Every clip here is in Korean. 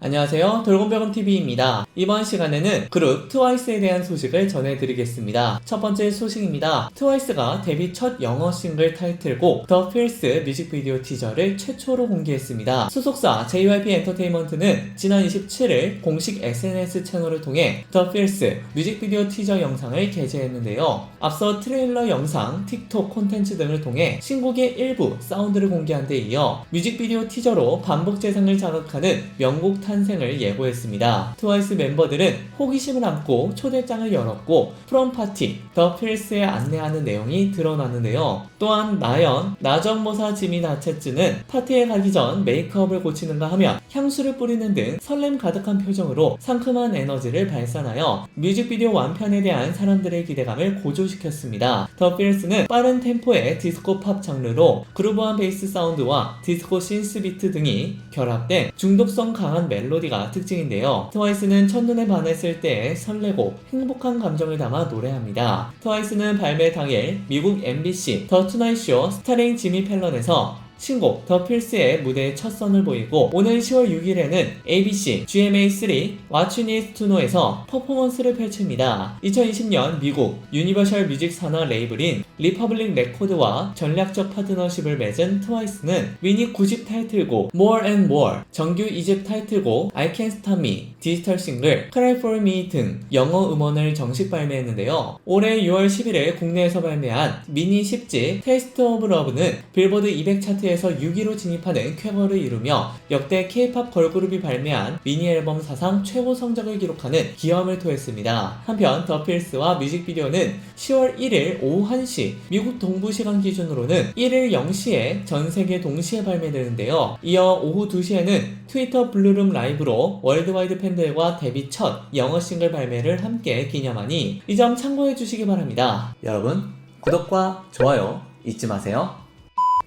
안녕하세요. 돌곰별곰TV입니다. 이번 시간에는 그룹 트와이스에 대한 소식을 전해드리겠습니다. 첫 번째 소식입니다. 트와이스가 데뷔 첫 영어 싱글 타이틀곡 더 필스 뮤직비디오 티저를 최초로 공개했습니다. 소속사 JYP 엔터테인먼트는 지난 27일 공식 SNS 채널을 통해 더 필스 뮤직비디오 티저 영상을 게재했는데요. 앞서 트레일러 영상, 틱톡 콘텐츠 등을 통해 신곡의 일부 사운드를 공개한 데 이어 뮤직비디오 티저로 반복 재생을 자극하는 명곡 탄생을 예고했습니다. 트와이스 멤버들은 호기심을 안고 초대장을 열었고 프롬 파티, 더 필스에 안내하는 내용이 드러나는데요. 또한 나연, 나정모사 지민 아체츠는 파티에 가기 전 메이크업을 고치는가 하면 향수를 뿌리는 등 설렘 가득한 표정으로 상큼한 에너지를 발산하여 뮤직비디오 완편에 대한 사람들의 기대감을 고조시켰습니다. 더 필스는 빠른 템포의 디스코 팝 장르로 그루브한 베이스 사운드와 디스코 신스 비트 등이 결합된 중독성 강한 멜 로디가 특징인데요. 트와이스는 첫눈에 반했을 때 설레고 행복한 감정을 담아 노래합니다. 트와이스는 발매 당일 미국 MBC 더 투나잇 쇼 스타링 지미 펠런에서 신곡 더 필스의 무대에 첫 선을 보이고 오는 10월 6일에는 ABC GMA3 What You Need to Know에서 퍼포먼스를 펼칩니다. 2020년 미국 유니버셜 뮤직 산하 레이블인 리퍼블릭 레코드와 전략적 파트너십을 맺은 트와이스는 미니 9집 타이틀곡 More and More, 정규 2집 타이틀곡 I Can't Stop Me, 디지털 싱글 Cry For Me 등 영어 음원을 정식 발매했는데요. 올해 6월 11일 국내에서 발매한 미니 10집 Taste of Love는 빌보드 200 차트 에서 6위로 진입하는 쾌거를 이루며 역대 K-팝 걸그룹이 발매한 미니 앨범 사상 최고 성적을 기록하는 기염을 토했습니다. 한편 더 필스와 뮤직비디오는 10월 1일 오후 1시 미국 동부 시간 기준으로는 1일 0시에 전 세계 동시에 발매되는데요. 이어 오후 2시에는 트위터 블루룸 라이브로 월드와이드 팬들과 데뷔 첫 영어 싱글 발매를 함께 기념하니 이 점 참고해 주시기 바랍니다. 여러분 구독과 좋아요 잊지 마세요.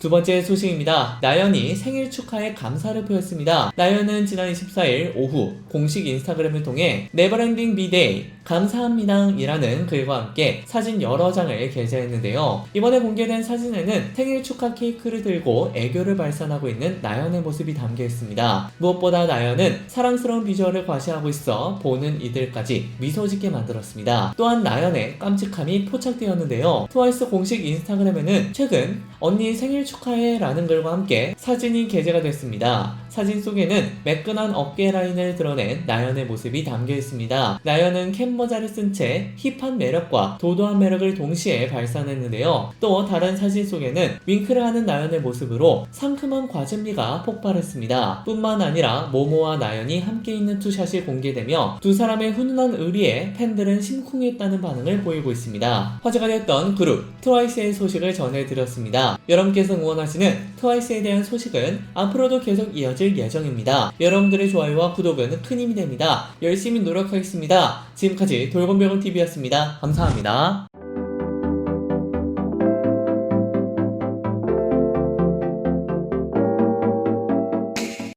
두 번째 소식입니다. 나연이 생일 축하에 감사를 표했습니다. 나연은 지난 24일 오후 공식 인스타그램을 통해 네버엔딩 비데이 감사합니다 이라는 글과 함께 사진 여러 장을 게재했는데요. 이번에 공개된 사진에는 생일 축하 케이크를 들고 애교를 발산하고 있는 나연의 모습이 담겨 있습니다. 무엇보다 나연은 사랑스러운 비주얼을 과시하고 있어 보는 이들까지 미소 짓게 만들었습니다. 또한 나연의 깜찍함이 포착되었는데요. 트와이스 공식 인스타그램에는 최근 언니 생일 축하 해 라는 글과 함께 사진이 게재가 됐습니다. 사진 속에는 매끈한 어깨 라인을 드러낸 나연의 모습이 담겨 있습니다. 나연은 캡모자를 쓴 채 힙한 매력과 도도한 매력을 동시에 발산했는데요. 또 다른 사진 속에는 윙크를 하는 나연의 모습으로 상큼한 과즙미가 폭발했습니다. 뿐만 아니라 모모와 나연이 함께 있는 투샷이 공개되며 두 사람의 훈훈한 의리에 팬들은 심쿵했다는 반응을 보이고 있습니다. 화제가 됐던 그룹 트와이스의 소식을 전해드렸습니다. 여러분께서 응원하시는 트와이스에 대한 소식은 앞으로도 계속 이어질 예정입니다. 여러분들의 좋아요와 구독은 큰 힘이 됩니다. 열심히 노력하겠습니다. 지금까지 돌곰병원 TV였습니다. 감사합니다.